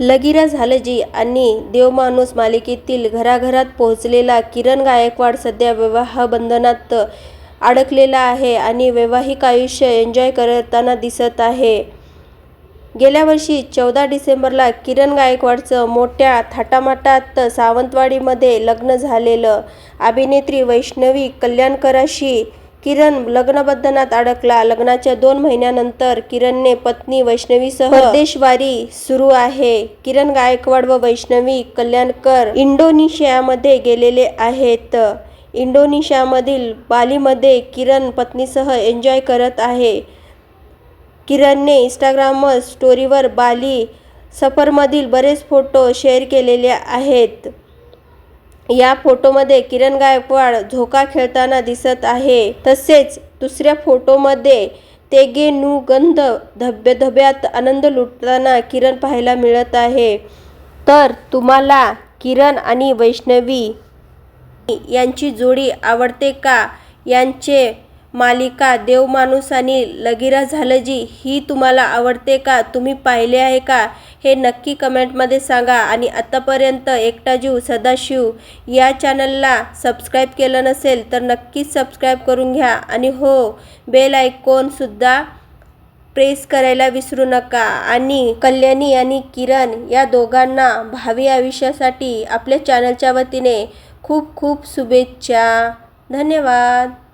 लगीरा झालजी आणि देवमाणूस मालिकेतील घराघरात पोहोचलेला किरण गायकवाड सध्या विवाहबंधनात अडकलेला आहे आणि वैवाहिक आयुष्य एन्जॉय करताना दिसत आहे. गेल्या वर्षी चौदा डिसेंबरला किरण गायकवाडचं मोठ्या थाटामाटात सावंतवाडीमध्ये लग्न झालेलं. अभिनेत्री वैष्णवी कल्याणकराशी किरण लग्नबंधनात अडकला. लग्नाच्या दोन महिन्यानंतर किरणने पत्नी वैष्णवीसह परदेशवारी सुरू आहे. किरण गायकवाड व वैष्णवी कल्याणकर इंडोनेशियामध्ये गेलेले आहेत. इंडोनेशियामधील बालीमध्ये किरण पत्नीसह एन्जॉय करत आहे. किरणने इंस्टाग्राम स्टोरीवर बाली सफरमधील बरेच फोटो शेअर केलेले आहेत. या फोटोमध्ये किरण गायकवाड झोका खेळताना दिसत आहे. तसेच दुसऱ्या फोटोमध्ये गंध धबधब्यात आनंद लुटताना किरण पाहायला मिळत आहे. तर तुम्हाला किरण आणि वैष्णवी यांची जोडी आवडते का? यांचे मालिका देवमाणूस आणि लगीरा झालजी ही तुम्हाला आवडते का? तुम्ही पाहिले आहे का? हे नक्की कमेंटमध्ये सांगा आणि आत्तापर्यंत एकटा जीव सदाशिव या चॅनलला सबस्क्राईब केलं नसेल तर नक्कीच सबस्क्राईब करून घ्या. आणि हो बेल आयकॉनसुद्धा प्रेस करायला विसरू नका. आणि कल्याणी आणि किरण या दोघांना भावी आयुष्यासाठी आपल्या चॅनलच्या वतीने खूप खूप शुभेच्छा. धन्यवाद.